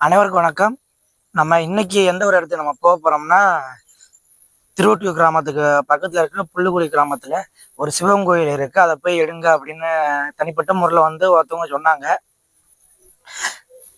அனைவருக்கும் வணக்கம். நம்ம இன்னைக்கு எந்த ஒரு இடத்துக்கு நம்ம போக போறோம்னா திருவொட்டியூர் கிராமத்துக்கு பக்கத்துல இருக்கிற புல்லுக்குடி கிராமத்துல ஒரு சிவன் கோயில் இருக்கு. அதை போய் எடுங்க அப்படின்னு தனிப்பட்ட முறையில் வந்து ஒருத்தவங்க சொன்னாங்க.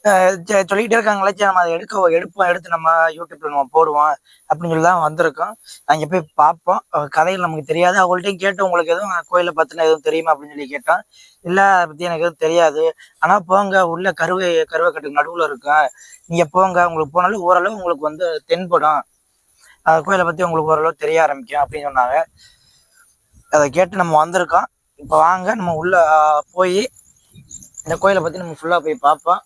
சொல்லிக்கிட்டே இருக்காங்களே நம்ம அதை எடுக்க எடுப்போம் எடுத்து நம்ம யூடியூப்ல நம்ம போடுவோம் அப்படின்னு சொல்லி தான் வந்திருக்கோம். அங்கே போய் பார்ப்போம். கதையில் கதைகள் நமக்கு தெரியாது. அவங்கள்ட்டையும் கேட்டு உங்களுக்கு எதுவும் கோயிலை பற்றின எதுவும் தெரியுமா அப்படின்னு சொல்லி கேட்டோம். இல்லை அதை பற்றி எனக்கு எதுவும் தெரியாது. ஆனால் போங்க உள்ள கருவை கருவைக்கட்டுக்கு நடுவில் இருக்கும். நீங்கள் போங்க உங்களுக்கு போனாலும் ஓரளவு உங்களுக்கு வந்து தென்படும். அந்த கோயிலை பற்றி உங்களுக்கு ஓரளவு தெரிய ஆரம்பிக்கும் அப்படின்னு சொன்னாங்க. அதை கேட்டு நம்ம வந்திருக்கோம். இப்போ வாங்க நம்ம உள்ள போய் இந்த கோயிலை பற்றி நம்ம ஃபுல்லாக போய் பார்ப்போம்.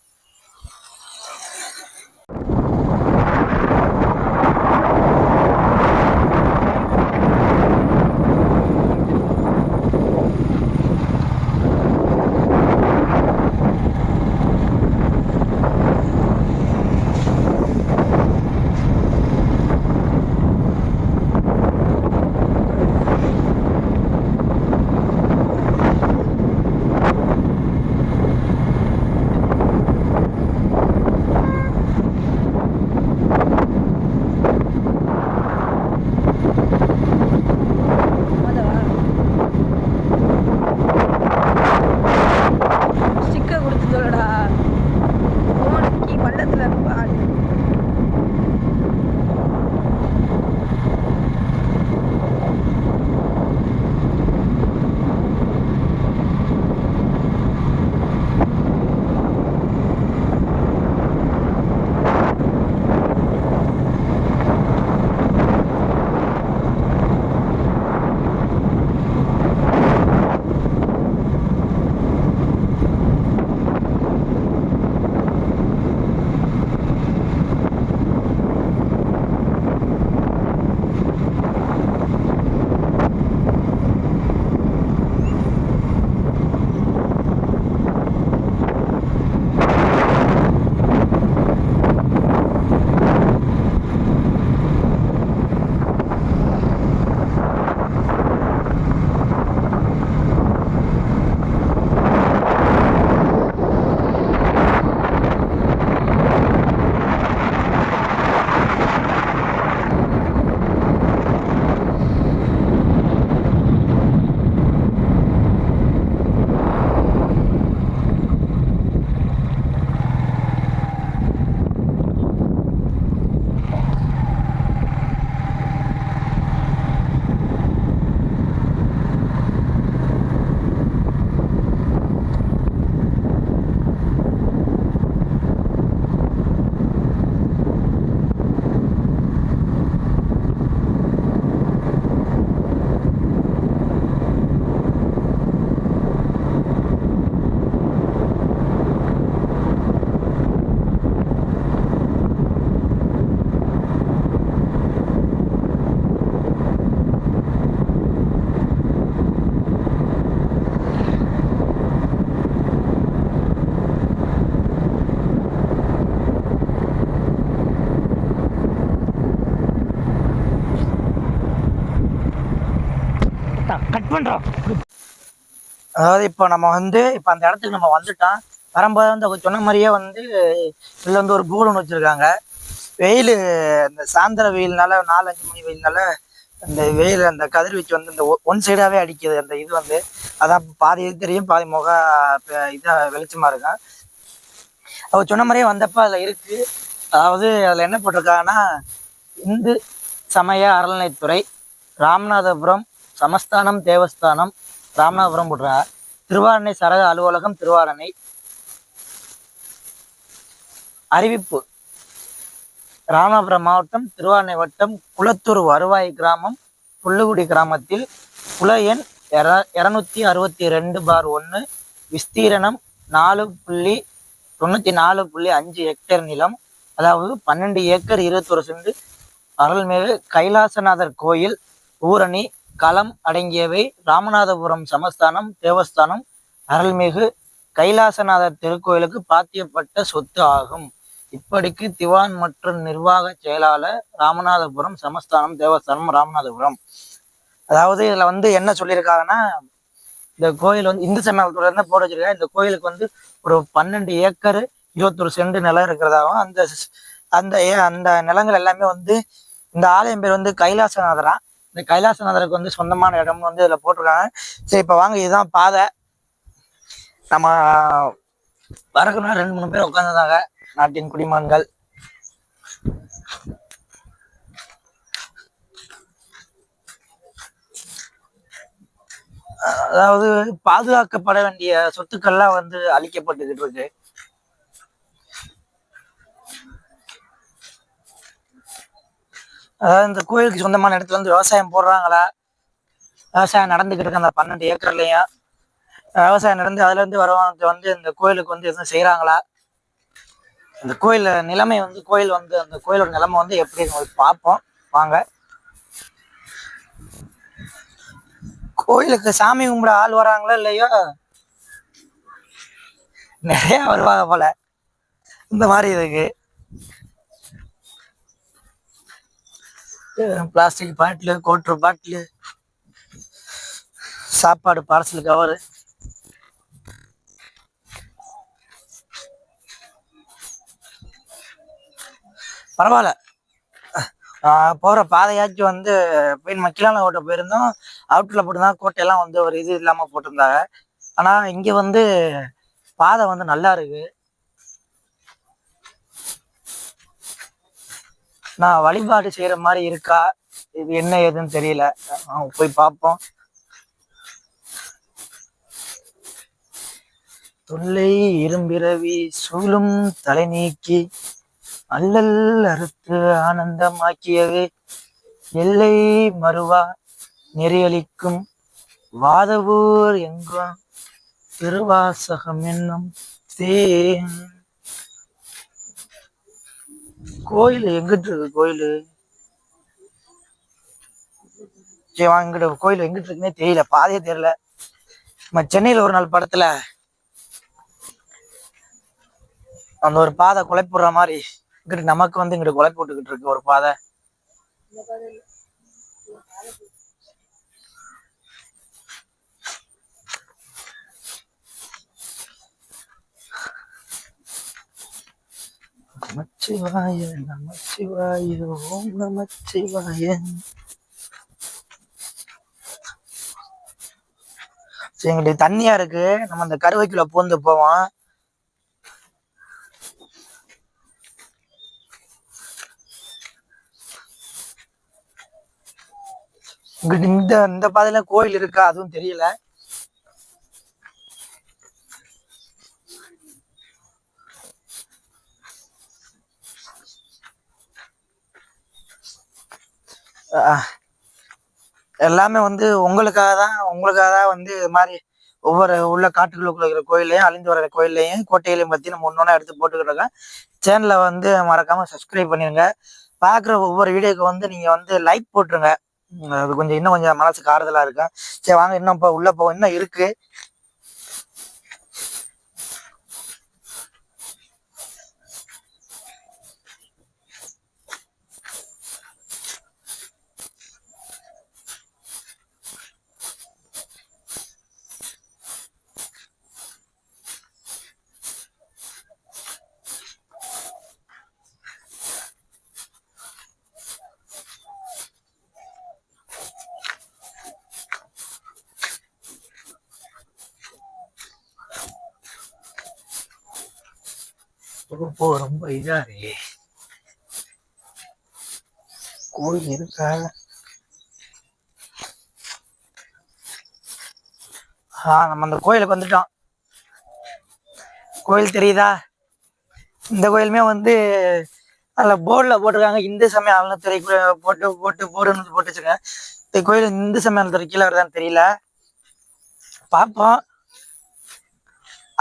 கட் பண்றோம். அதாவது இப்போ நம்ம வந்து இப்போ அந்த இடத்துக்கு நம்ம வந்துட்டோம். வரும்போது வந்து அவங்க சொன்ன மாதிரியே வந்து இதில் வந்து ஒரு போர்டு ஒன்று வச்சுருக்காங்க. வெயில் இந்த சாயந்தர வெயில்னால நாலு அஞ்சு மணி வெயில்னால அந்த வெயில் அந்த கதிர்வீச்சு வந்து இந்த ஒன் சைடாகவே அடிக்குது அந்த இது வந்து. அதான் பாதி இது தெரியும் பாதி முக இதாக வெளிச்சமாக இருக்கும் அவர் சொன்ன மாதிரியே வந்தப்போ அதில் இருக்குது அதாவது அதில் என்ன போட்டிருக்காங்கன்னா இந்து சமய அறநிலைத்துறை ராமநாதபுரம் சமஸ்தானம் தேவஸ்தானம் ராமநாதபுரம் போடுறா. திருவாரணை சரக அலுவலகம் திருவாரணை. அறிவிப்பு. ராமநாதபுரம் மாவட்டம் திருவாரணை வட்டம் குளத்தூர் வருவாய் கிராமம் புல்லுகுடி கிராமத்தில் குல எண் எர இரநூத்தி அறுபத்தி ரெண்டு பார் ஒன்று விஸ்தீரணம் நாலு புள்ளி தொண்ணூற்றி நாலு புள்ளி அஞ்சு ஹெக்டேர் நிலம். அதாவது பன்னெண்டு ஏக்கர் இருபத்தொரு செண்டு அருள்மிகு கைலாசநாதர் கோயில் ஊரணி களம் அடங்கியவை ராமநாதபுரம் சமஸ்தானம் தேவஸ்தானம் அருள்மிகு கைலாசநாதர் திருக்கோயிலுக்கு பாத்தியப்பட்ட சொத்து ஆகும். இப்படிக்கு திவான் மற்றும் நிர்வாக செயலாளர் ராமநாதபுரம் சமஸ்தானம் தேவஸ்தானம் ராமநாதபுரம். அதாவது இதுல வந்து என்ன சொல்லியிருக்காங்கன்னா இந்த கோயில் வந்து இந்து சமயத்துல இருந்து போட வச்சிருக்காங்க. இந்த கோயிலுக்கு வந்து ஒரு பன்னெண்டு ஏக்கர் இருபத்தொரு சென்ட் நிலம் இருக்கிறதாகவும் அந்த அந்த ஏ- அந்த நிலங்கள் எல்லாமே வந்து இந்த ஆலயம் பேர் வந்து கைலாசநாதரா? இந்த கைலாசநாதருக்கு வந்து சொந்தமான இடம்னு வந்து இதில் போட்டிருக்காங்க. சரி இப்போ வாங்க இதுதான் பாதை. நம்ம வரக்குன்னா ரெண்டு மூணு பேர் உட்காந்துருந்தாங்க நாட்டின் குடிமகன்கள். அதாவது பாதுகாக்கப்பட வேண்டிய சொத்துக்கள்லாம் வந்து அழிக்கப்பட்டுக்கிட்டு இருக்கு. அதாவது இந்த கோயிலுக்கு சொந்தமான இடத்துல வந்து விவசாயம் போடுறாங்களா? விவசாயம் நடந்துகிட்டு இருக்க அந்த பன்னெண்டு ஏக்கர்லையும். விவசாயம் நடந்து அதுல இருந்து வரவங்க வந்து இந்த கோயிலுக்கு வந்து எதுவும் செய்யறாங்களா இந்த கோயில் நிலைமை வந்து கோயில் வந்து அந்த கோயிலோட நிலைமை வந்து எப்படி பார்ப்போம். வாங்க. கோயிலுக்கு சாமி கும்பிட ஆள் வராங்களோ இல்லையோ? நிறைய வருவாங்க போல. இந்த மாதிரி இருக்கு. பிளாஸ்டிக் பாட்டிலு கோட்ரு பாட்டிலு சாப்பாடு பார்சல் கவரு பரவாயில்ல. போகிற பாதையாச்சும் வந்து போய் மக்கிலான கீழான கோட்டை போயிருந்தோம். அவுட்டில் போட்டுதான் கோட்டையெல்லாம் வந்து ஒரு இது இல்லாமல் போட்டிருந்தாங்க. ஆனால் இங்கே வந்து பாதை வந்து நல்லா இருக்குது நான் வழிபாடு செய்யற மாதிரி இருக்கா? இது என்ன ஏதுன்னு தெரியல. போய் பார்ப்போம் தொல்லை இரும்பிறவி சூழும் தலை நீக்கி அல்லல் அறுத்து ஆனந்தமாக்கியவே எல்லை மறுவா நெறியளிக்கும் வாதவூர் எங்கும் திருவாசகம் என்னும் தேன் கோயில் எங்கிட்டு இருக்கு கோயில்? சரி இங்கிட்டு கோயில் எங்கிட்டு இருக்குன்னே தெரியல பாதையே தெரியல. நம்ம சென்னையில ஒரு நாள் படத்துல அந்த ஒரு பாதை குலைப்புடுற மாதிரி இங்கிட்டு நமக்கு வந்து இங்கிட்டு குலை போட்டுக்கிட்டு இருக்கு ஒரு பாதை. நமச்சிவாய நமச்சிவாய ஓம் நமச்சிவாய. சரி எங்கிட்ட தண்ணியா இருக்கு. நம்ம அந்த கருவைக்குள்ள பூந்து போவோம். இந்த இந்த பாதையில கோயில் இருக்கா? அதுவும் தெரியல. எல்லாமே வந்து உங்களுக்காக தான் உங்களுக்காக தான் வந்து இது மாதிரி ஒவ்வொரு உள்ள காட்டுக்குள்ள இருக்கிற கோயிலையும் அழிந்து வர கோயிலையும் கோட்டைகளையும் பற்றி நம்ம ஒன்றொன்னா எடுத்து போட்டுக்கிட்டு இருக்கோம். சேனலை வந்து மறக்காமல் சப்ஸ்கிரைப் பண்ணிடுங்க பார்க்குற ஒவ்வொரு வீடியோக்கு வந்து நீங்கள் வந்து லைக் போட்டுருங்க. அது கொஞ்சம் இன்னும் கொஞ்சம் மனசுக்கு ஆறுதலாக இருக்கும். சரி வாங்க இன்னும் இப்போ உள்ளே போ இன்னும் இருக்குது இருக்கு போக ரொம்ப இதா இருக்கு. கோயில் இருக்கா? ஆ நம்ம அந்த கோயிலுக்கு வந்துட்டோம். கோயில் தெரியுதா? இந்த கோயிலுமே வந்து அதில் போர்டில் போட்டிருக்காங்க. இந்து சமய அறநிலைத்துறை போட்டு போட்டு போர்டுன்னு போட்டு வச்சிருக்கேன் இந்த கோயில் இந்து சமய அறநிலைத்துறை கீழே வருதான்னு தெரியல. பார்ப்போம்.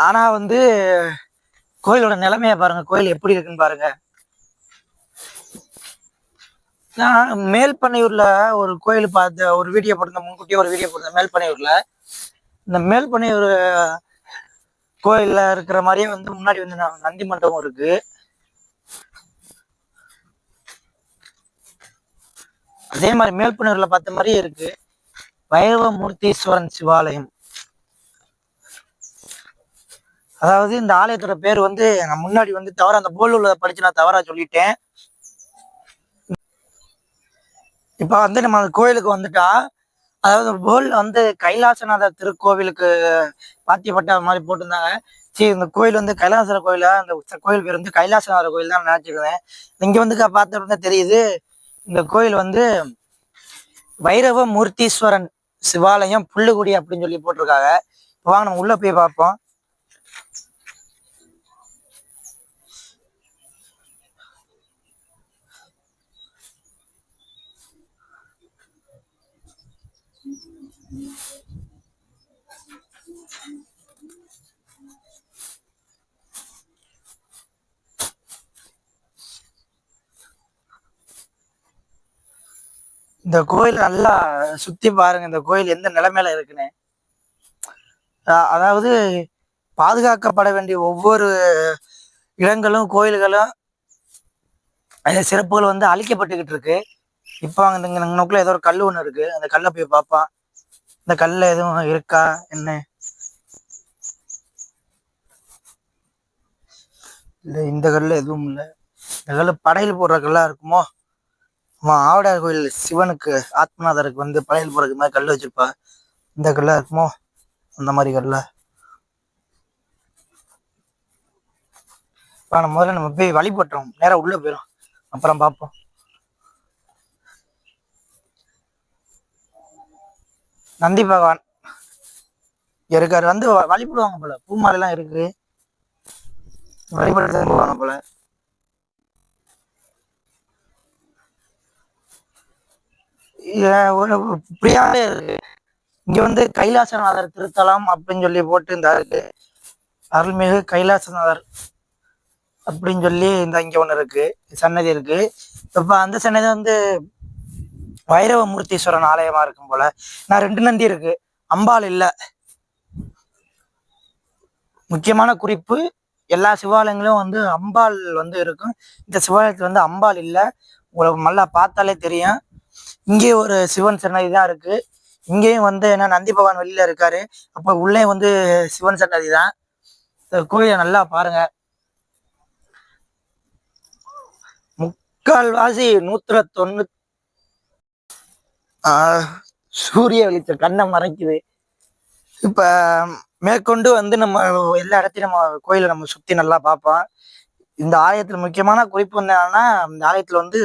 ஆனா வந்து கோயிலோட நிலைமைய பாருங்க. கோயில் எப்படி இருக்குன்னு பாருங்க. நான் மேல்பனையூர்ல ஒரு கோயில் பார்த்த ஒரு வீடியோ போட்டிருந்தேன். முன்கூட்டியே ஒரு வீடியோ போட்டிருந்தேன். மேல்பனையூர்ல. இந்த மேல்பனையூர் கோயில்ல இருக்கிற மாதிரியே வந்து முன்னாடி வந்து ந- நந்தி மண்டபம் இருக்கு. அதே மாதிரி மேல்பனையூர்ல பார்த்த மாதிரியே இருக்கு. வைரவமூர்த்தீஸ்வரன் சிவாலயம். அதாவது இந்த ஆலயத்தோட பேர் வந்து நான் முன்னாடி வந்து தவறா அந்த போல் உள்ளதை படிச்சு நான் தவறா சொல்லிட்டேன். இப்ப வந்து நம்ம அந்த கோயிலுக்கு வந்துட்டா அதாவது போல் வந்து கைலாசநாதர் திருக்கோவிலுக்கு பாத்தியப்பட்ட மாதிரி போட்டிருந்தாங்க. சரி இந்த கோயில் வந்து கைலாசர் கோயிலா? அந்த கோயில் பேர் வந்து கைலாசநாதர் கோயில் தான் நினைச்சிருந்தேன் இங்க வந்து க- பார்த்த தெரியுது இந்த கோயில் வந்து வைரவ மூர்த்தீஸ்வரன் சிவாலயம் புல்லுகுடி அப்படின்னு சொல்லி போட்டிருக்காங்க. இப்போ வாங்க நம்ம உள்ள போய் பார்ப்போம். இந்த கோயில் நல்லா சுத்தி பாருங்க. இந்த கோயில் எந்த நிலைமையில இருக்குன்னு. அதாவது பாதுகாக்கப்பட வேண்டிய ஒவ்வொரு இடங்களும் கோயில்களும் அது சிறப்புகள் வந்து அழிக்கப்பட்டுக்கிட்டு இருக்கு. இப்போ அங்கே இங்கே நோக்கில் ஏதோ ஒரு கல் ஒன்று இருக்கு. அந்த கல்லை போய் பார்ப்பான். இந்த கல்ல எதுவும் இருக்கா? என்ன? இல்லை இந்த கல்ல எதுவும் இல்லை. இந்த கல்லு படையல் போடுற கல்லா இருக்குமோ? ஆமா கோயில் சிவனுக்கு ஆத்மநாதருக்கு வந்து பழைய போறதுக்கு மாதிரி கல் வச்சிருப்பா. இந்த கல்லா இருக்குமோ? அந்த மாதிரி கல்லா. இப்போ நம்ம முதல்ல நம்ம போய் வழிபட்டுறோம். நேரா உள்ள போயிடும் அப்புறம் பார்ப்போம். நந்தி பகவான் இருக்காரு. வந்து வழிபடுவாங்க போல. பூமாலை எல்லாம் இருக்கு. வழிபட்டு போல. ஒரு இப்படியாவே இருக்கு இங்க வந்து கைலாசநாதர் திருத்தலம் அப்படின்னு சொல்லி போட்டு இந்த இருக்கு அருள்மிகு கைலாசநாதர் அப்படின்னு சொல்லி இந்த இங்க ஒண்ணு இருக்கு சன்னதி இருக்கு. இப்ப அந்த சன்னதி வந்து வைரவமூர்த்தீஸ்வரன் ஆலயமா இருக்கும் போல. நான் ரெண்டு நந்தி இருக்கு அம்பாள் இல்ல. முக்கியமான குறிப்பு எல்லா சிவாலயங்களும் வந்து அம்பாள் வந்து இருக்கும். இந்த சிவாலயத்துல வந்து அம்பாள் இல்ல. உங்களுக்கு நல்லா பார்த்தாலே தெரியும். இங்கே ஒரு சிவன் சன்னதி தான் இருக்கு. இங்கேயும் வந்து என்ன நந்தி பகவான் வெளியில இருக்காரு. அப்ப உள்ளே வந்து சிவன் சன்னதி தான். இந்த கோயிலை நல்லா பாருங்க. முக்கால்வாசி நூத்துல தொண்ணூ சூரிய வெளிச்சம் கண்ணை மறைக்குது. இப்ப மேற்கொண்டு வந்து நம்ம எல்லா இடத்தையும் நம்ம கோயிலை நம்ம சுத்தி நல்லா பார்ப்போம். இந்த ஆலயத்துல முக்கியமான குறிப்பு வந்து என்னன்னா இந்த ஆலயத்துல வந்து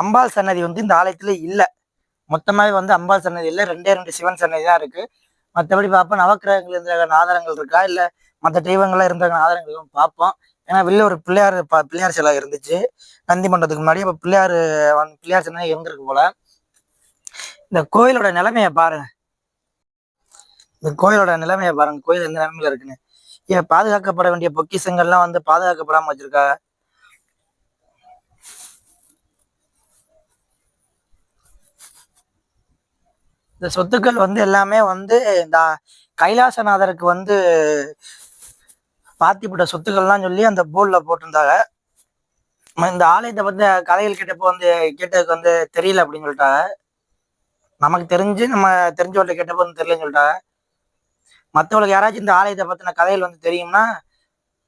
அம்பாள் சன்னதி வந்து இந்த ஆலயத்துல இல்லை. மொத்தமாவே வந்து அம்பாள் சன்னதி இல்லை. ரெண்டே ரெண்டு சிவன் சன்னதி தான் இருக்கு. மற்றபடி பார்ப்போம். நவக்கிரகங்கள் இருந்த ஆதாரங்கள் இருக்கா? இல்ல மற்ற தெய்வங்கள்லாம் இருந்த ஆதாரங்கள் பார்ப்போம். ஏன்னா வெளில ஒரு பிள்ளையார் ப- பிள்ளையார் சிலை இருந்துச்சு. நந்தி மண்டபத்துக்கு முன்னாடி. இப்போ பிள்ளையார் வந்து பிள்ளையார் சிலை இருந்திருக்கு போல? இந்த கோயிலோட நிலைமையை பாருங்க. இந்த கோயிலோட நிலைமையை பாருங்க. கோயில் எந்த நிலைமையில இருக்குன்னு. ஏன் பாதுகாக்கப்பட வேண்டிய பொக்கிஷங்கள்லாம் வந்து பாதுகாக்கப்படாம வச்சிருக்காங்க இந்த சொத்துக்கள் வந்து எல்லாமே வந்து இந்த கைலாசநாதருக்கு வந்து பாத்திப்பட்ட சொத்துக்கள்லாம் சொல்லி அந்த போர்டில் போட்டிருந்தாங்க. இந்த ஆலயத்தை பற்றி கதைகள் கேட்டப்போ வந்து கேட்டதுக்கு வந்து தெரியல அப்படின்னு சொல்லிட்டாங்க. நமக்கு தெரிஞ்சு நம்ம தெரிஞ்சவர்கிட்ட கேட்டப்போ வந்து தெரியலன்னு சொல்லிட்டாங்க. மற்றவங்களுக்கு யாராச்சும் இந்த ஆலயத்தை பற்றின கதைகள் வந்து தெரியும்னா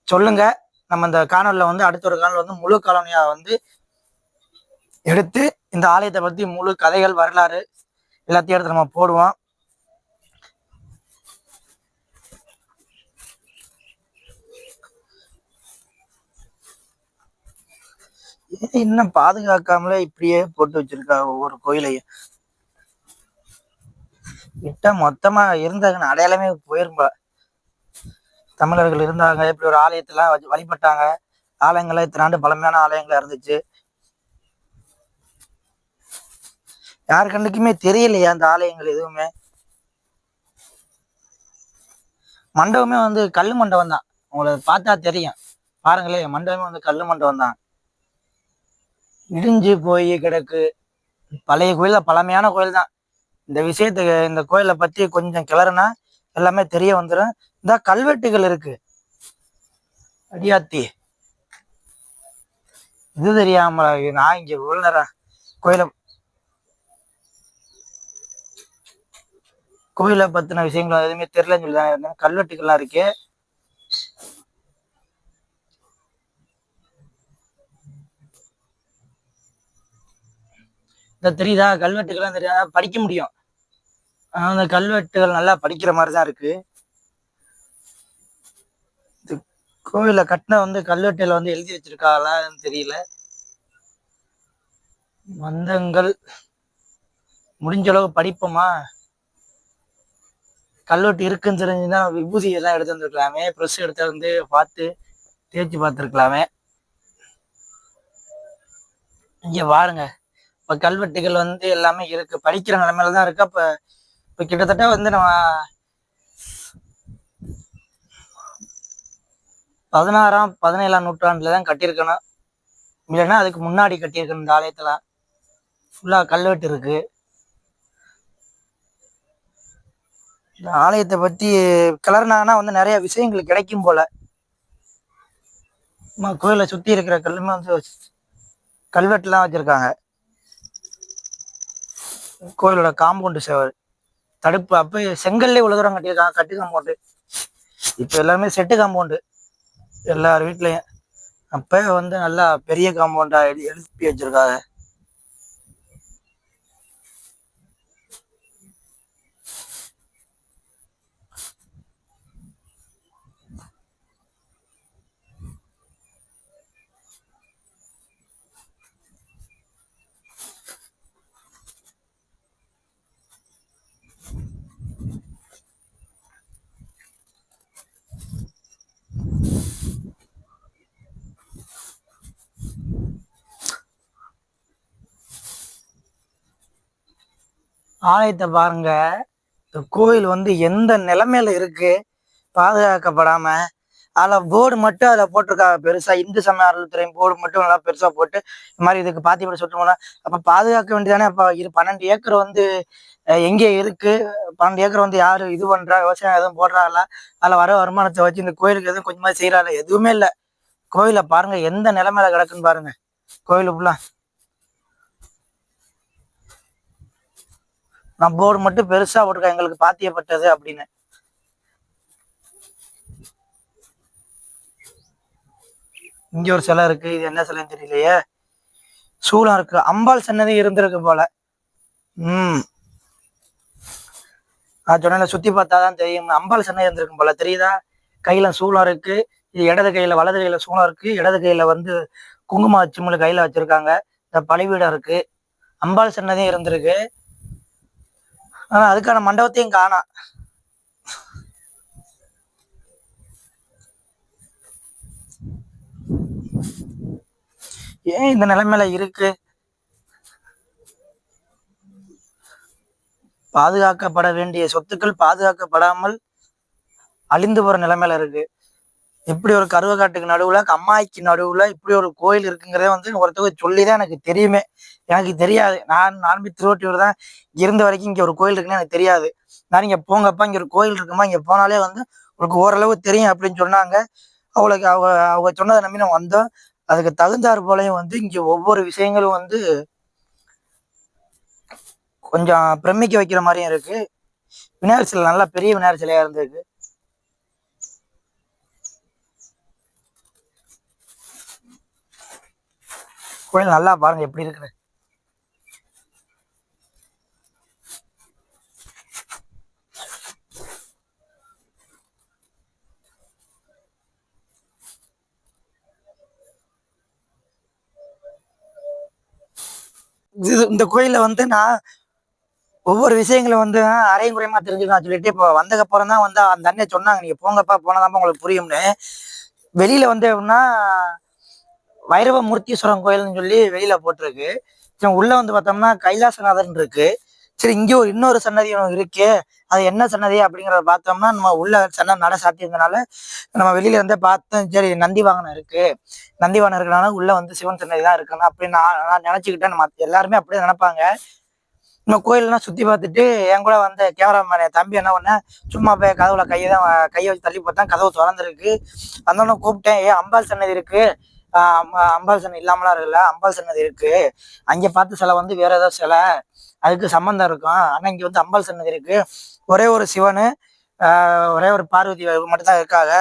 சொல்லுங்க. நம்ம இந்த காணொலியில் வந்து அடுத்த ஒரு காணொலி வந்து முழு காலனியாக வந்து எடுத்து இந்த ஆலயத்தை பற்றி முழு கதைகள் வரலாறு எல்லாத்தையும் எடுத்து நம்ம போடுவோம். இன்னும் பாதுகாக்காமலே இப்படியே போட்டு வச்சிருக்கா ஒவ்வொரு கோயிலையும் விட்டா மொத்தமா இருந்தாங்க அடையாளமே போயிருப்பா தமிழர்கள் இருந்தாங்க இப்படி ஒரு ஆலயத்தெல்லாம் வச்சு வழிபட்டாங்க. ஆலயங்கள்லாம் இத்தனை ஆண்டு பழமையான ஆலயங்களா இருந்துச்சு. யார் கண்ணுக்குமே தெரியலையா அந்த ஆலயங்கள் எதுவுமே. மண்டபமே வந்து கல் மண்டபம் தான். உங்களை பார்த்தா தெரியும். பாருங்களேன் மண்டபமே வந்து கல் மண்டபம் தான். இடிஞ்சு போய் கிடக்கு. பழைய கோயில் பழமையான கோயில் தான். இந்த விஷயத்துக்கு இந்த கோயிலை பத்தி கொஞ்சம் கிளறுனா எல்லாமே தெரிய வந்துடும் இந்த கல்வெட்டுகள் இருக்கு. அடியாத்தி. இது தெரியாம நான் இங்க உள்ள கோயிலை கோயிலை பத்தின விஷயங்களும் எதுவுமே தெரிலன்னு சொல்லி தானே இருந்தேன். கல்வெட்டுகள்லாம் இருக்கு. இந்த தெரியுதா? கல்வெட்டுகள்லாம் தெரியாதா? படிக்க முடியும். அந்த கல்வெட்டுகள் நல்லா படிக்கிற மாதிரி தான் இருக்கு. இது கோவில கட்டின வந்து கல்வெட்டுல வந்து எழுதி வச்சிருக்காங்களான்னு தெரியல. மந்தங்கள் முடிஞ்ச அளவு படிப்போமா? கல்வெட்டு இருக்குன்னு தெரிஞ்சுன்னா விபூதி எல்லாம் எடுத்து வந்துருக்கலாமே. ப்ரெஸ் எடுத்து வந்து பார்த்து தேய்ச்சி பார்த்துருக்கலாமே. இங்கே பாருங்க. இப்போ கல்வெட்டுகள் வந்து எல்லாமே இருக்கு. படிக்கிற நிலைமையில தான் இருக்கு. அப்போ இப்போ கிட்டத்தட்ட வந்து நம்ம பதினாறாம் பதினேழாம் நூற்றாண்டுல தான் கட்டியிருக்கணும். இல்லைன்னா அதுக்கு முன்னாடி கட்டியிருக்கணும் இந்த ஆலயத்தில் ஃபுல்லாக கல்வெட்டு இருக்குது இந்த ஆலயத்தை பத்தி கிளறினானா வந்து நிறைய விஷயங்கள் கிடைக்கும் போல. நம்ம கோயிலை சுத்தி இருக்கிற கல்லுமே வந்து கல்வெட்டுலாம் வச்சிருக்காங்க. கோயிலோட காம்பவுண்டு செவர் தடுப்பு அப்ப செங்கல்லே இவ்வளவு தூரம் கட்டியிருக்காங்க கட்டு காம்பவுண்டு. இப்ப எல்லாமே செட்டு காம்பவுண்டு. எல்லார் வீட்லயும். அப்ப வந்து நல்லா பெரிய காம்பவுண்டா எழுப்பி வச்சிருக்காங்க. ஆலயத்தை பாருங்க. இந்த கோயில் வந்து எந்த நிலைமையில இருக்கு? பாதுகாக்கப்படாம. அதில் போர்டு மட்டும் அதில் போட்டிருக்காங்க. பெருசா இந்து சமய அறநிலைத்துறை போர்டு மட்டும் நல்லா பெருசா போட்டு இந்த மாதிரி இதுக்கு பாத்தி பாத்திப்படி சுற்றமுன்னா அப்ப பாதுகாக்க வேண்டியதானே? அப்ப இது பன்னெண்டு ஏக்கர் வந்து எங்கே இருக்கு? பன்னெண்டு ஏக்கர் வந்து யாரு இது பண்றா? விவசாயம் எதுவும் போடுறாங்களா அதில் வர வருமானத்தை வச்சு இந்த கோயிலுக்கு எதுவும் கொஞ்சமாக செய்யறாங்க எதுவுமே இல்லை. கோயிலை பாருங்க. எந்த நிலைமையில கிடக்குன்னு பாருங்க. கோயிலு ஃபுல்லாக நான் போர்டு மட்டும் பெருசா போட்டிருக்கேன். எங்களுக்கு பாத்தியப்பட்டது அப்படின்னு. இங்க ஒரு சிலை இருக்கு. இது என்ன சிலைன்னு தெரியலையே. சூளம் இருக்கு. அம்பாள் சன்னதி இருந்திருக்கு போல. உம் நான் சொன்ன சுத்தி பார்த்தாதான் தெரியும். அம்பாள் சன்னதி இருந்திருக்கும் போல. தெரியுதா? கையில சூளம் இருக்கு. இது இடது கையில வலது கையில சூளம் இருக்கு. இடது கையில வந்து குங்கும அச்சுமுள் கையில வச்சிருக்காங்க. இந்த பலிபீடம் இருக்கு. அம்பாள் சன்னதியும் இருந்திருக்கு. ஆனா அதுக்கான மண்டபத்தையும் காணா. ஏன் இந்த நிலைமையில இருக்கு? பாதுகாக்கப்பட வேண்டிய சொத்துக்கள் பாதுகாக்கப்படாமல் அழிந்து போற நிலைமையில இருக்கு. இப்படி ஒரு கருவக்காட்டுக்கு நடுவில் கம்மாய்க்கு நடுவில் இப்படி ஒரு கோயில் இருக்குங்கிறதே வந்து ஒருத்தவங்க சொல்லி தான் எனக்கு தெரியுமே. எனக்கு தெரியாது. நான் நானும் திருவொட்டியூர் தான் இருந்த வரைக்கும் இங்கே ஒரு கோயில் இருக்குன்னு எனக்கு தெரியாது. நான் இங்கே போங்கப்பா இங்கே ஒரு கோயில் இருக்குமா இங்கே போனாலே வந்து உங்களுக்கு ஓரளவு தெரியும் அப்படின்னு சொன்னாங்க. அவளுக்கு அவங்க அவங்க சொன்னதை நம்பி நான் வந்தோம். அதுக்கு தகுந்தாற் போலையும் வந்து இங்கே ஒவ்வொரு விஷயங்களும் வந்து கொஞ்சம் பிரமிக்க வைக்கிற மாதிரியும் இருக்குது விநாயகர் சிலை நல்லா பெரிய விநாயகர் சிலையாக இருந்திருக்கு. கோயில் நல்லா பாருங்க எப்படி இருக்குது இது இந்த கோயில்ல வந்து நான் ஒவ்வொரு விஷயங்களும் வந்து அரையும் குறையமாக தெரிஞ்சுக்கலாம் சொல்லிட்டு இப்போ வந்ததுக்கப்புறம் தான் வந்து அந்த அண்ணன் சொன்னாங்க நீங்க போங்கப்பா போனதாப்பா உங்களுக்கு புரியும்னு. வெளியில வந்து எப்படின்னா வைரவ மூர்த்தீஸ்வரன் கோயில்னு சொல்லி வெளியில போட்டிருக்கு. சரி உள்ள வந்து பார்த்தோம்னா கைலாசநாதன் இருக்கு. சரி இங்கே ஒரு இன்னொரு சன்னதி ஒன்று இருக்கு. அது என்ன சன்னதி அப்படிங்கிறத பார்த்தோம்னா நம்ம உள்ள சன்ன நட சாத்தியிருந்தனால நம்ம வெளியில இருந்தே பார்த்தோம் சரி நந்தி வாகனம் இருக்கு. நந்தி வாகனம் இருக்கனால உள்ள வந்து சிவன் சன்னதி தான் இருக்கணும் அப்படின்னு நான் நான் நினைச்சுக்கிட்டேன். நம்ம எல்லாருமே அப்படியே நினைப்பாங்க. நம்ம கோயிலெல்லாம் சுற்றி பார்த்துட்டு என் கூட வந்த கேமராமேன் தம்பி என்ன பண்ண சும்மா போய் கதவுல கையை தான் கையை வச்சு தள்ளி பார்த்தா கதவு திறந்துருக்கு. வந்தோடனே கூப்பிட்டேன் ஏன் அம்பாள் சன்னதி இருக்குது ஆஹ் அம்பாள் சன்னதி இல்லாமலாம் இருக்குல்ல? அம்பாள் சன்னதி இருக்கு. அங்கே பார்த்த சிலை வந்து வேற ஏதோ சிலை அதுக்கு சம்மந்தம் இருக்கும். ஆனா இங்கே வந்து அம்பாள் சன்னதி இருக்கு. ஒரே ஒரு சிவனு ஆஹ் ஒரே ஒரு பார்வதி மட்டும்தான் இருக்காங்க.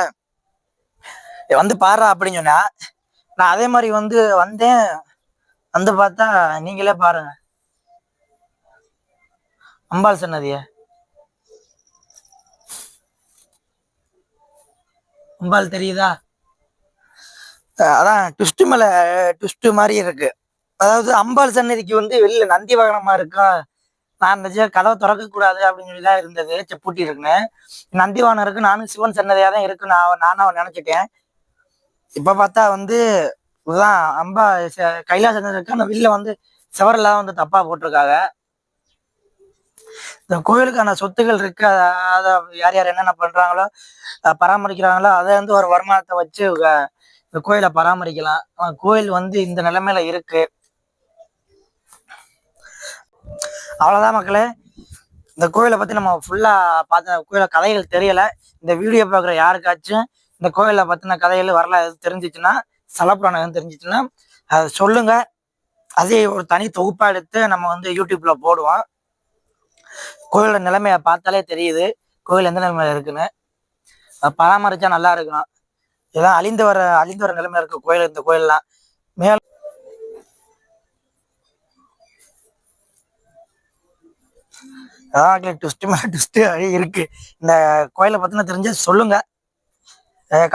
வந்து பாடுறா அப்படின்னு சொன்னா நான் அதே மாதிரி வந்து வந்தேன். வந்து பார்த்தா நீங்களே பாருங்க. அம்பாள் சன்னதிய. அம்பாள் தெரியுதா? அதான் ட்விஸ்ட் மேல ட்விஸ்ட் மாதிரி இருக்கு. அதாவது அம்பாள் சன்னதிக்கு வந்து வெளியில நந்தி வாகனமா இருக்கா? நான் நிஜம் கதவை திறக்க கூடாது அப்படின்னு சொல்லி தான் இருந்தது. செப்பூட்டி இருக்குன்னு. நந்தி வாகனம் இருக்கு. நானும் சிவன் சன்னதியா தான் இருக்கு நான் நானும் நினைச்சிட்டேன். இப்ப பார்த்தா வந்து இதுதான் அம்பா ச- கைலாச சன்னதி இருக்கு அந்த வெளில வந்து செவரெல்லாம் வந்து தப்பா போட்டிருக்காங்க. இந்த கோயிலுக்கான சொத்துகள் இருக்கு. அதை யார் யார் என்னென்ன பண்றாங்களோ பராமரிக்கிறாங்களோ அதை வந்து ஒரு வருமானத்தை வச்சு இந்த கோயிலை பராமரிக்கலாம். ஆனா கோயில் வந்து இந்த நிலைமையில இருக்கு. அவ்வளவுதான் மக்களே. இந்த கோயிலை பத்தி நம்ம ஃபுல்லா பார்த்த கோயில கதைகள் தெரியல. இந்த வீடியோ பார்க்குற யாருக்காச்சும் இந்த கோயிலை பத்தின கதைகள் வரலாறு எதுவும் தெரிஞ்சிச்சுன்னா சலப்புராணம் தெரிஞ்சிச்சுன்னா அதை சொல்லுங்க. அதே ஒரு தனி தொகுப்பா எடுத்து நம்ம வந்து யூடியூப்ல போடுவோம். கோயிலோட நிலைமையை பார்த்தாலே தெரியுது. கோயில் எந்த நிலைமையில இருக்குன்னு. அதை பராமரிச்சா நல்லா இருக்கணும் இதெல்லாம் அழிந்து வர அழிந்து வர நிலைமை இருக்க கோயில் இந்த கோயில்லாம். மேல் அதான் ட்விஸ்ட் மேல ட்விஸ்ட் இருக்கு. இந்த கோயிலை பற்றின தெரிஞ்ச சொல்லுங்க.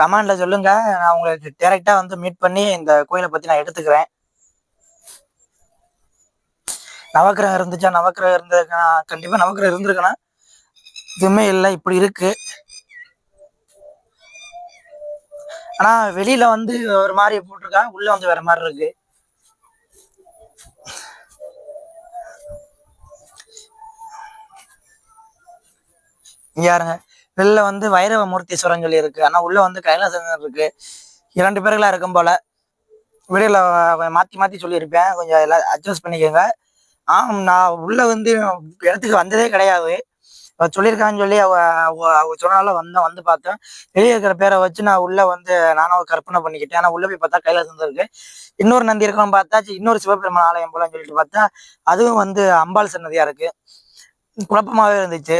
கமெண்ட்ல சொல்லுங்க. நான் உங்களுக்கு டைரக்டா வந்து மீட் பண்ணி இந்த கோயிலை பத்தி நான் எடுத்துக்கிறேன். நவக்கிரகம் இருந்துச்சா? நவக்கிரகம் இருந்திருக்கா கண்டிப்பா நவக்கிரகம் இருந்திருக்கணும் எதுவுமே இல்லை. இப்படி இருக்கு. ஆனா வெளியில வந்து ஒரு மாதிரி போட்டிருக்காங்க. உள்ள வந்து வேற மாதிரி இருக்கு. யாருங்க வெளில வந்து வைரவ மூர்த்தீஸ்வரன் சொல்லி இருக்கு. ஆனா உள்ள வந்து கைலாசந்தர் இருக்கு. இரண்டு பேர்களா இருக்கும் போல. வெளியில மாத்தி மாத்தி சொல்லியிருப்பேன். கொஞ்சம் எல்லாம் அட்ஜஸ்ட் பண்ணிக்கோங்க. ஆம் நான் உள்ள வந்து இடத்துக்கு வந்ததே கிடையாது. சொல்லியிருக்காங்கன்னு சொல்லி அவ அவ அவ சொன்னால வந்தேன் வந்து பார்த்தேன். வெளியே இருக்கிற பேரை வச்சு நான் உள்ள வந்து நானும் ஒரு கற்பனை பண்ணிக்கிட்டேன். ஆனால் உள்ள போய் பார்த்தா கையில இருக்கு. இன்னொரு நந்தி இருக்கணும் பார்த்தா இன்னொரு சிவபெருமான் ஆலயம் போலான்னு சொல்லிட்டு பார்த்தா அதுவும் வந்து அம்பாள் சன்னதியா இருக்கு. குழப்பமாவே இருந்துச்சு.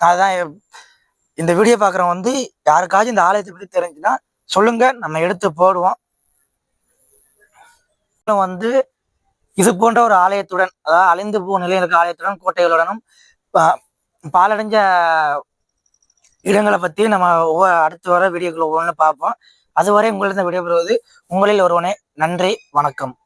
அதுதான் இந்த வீடியோ பார்க்குறவங்க வந்து யாருக்காச்சும் இந்த ஆலயத்தை பற்றி தெரிஞ்சுன்னா சொல்லுங்க. நம்ம எடுத்து போடுவோம். வந்து இது போன்ற ஒரு ஆலயத்துடன் அதாவது அழிந்து போகும் நிலையில் இருக்க ஆலயத்துடன் கோட்டைகளுடனும் பாலடைஞ்ச இடங்களை பத்தி நம்ம ஒவ்வொரு அடுத்து வர வீடியோக்குள்ள ஒவ்வொன்று பார்ப்போம். அதுவரை உங்களிடம் விடைபெறுவது உங்களில் ஒருவனே. நன்றி வணக்கம்.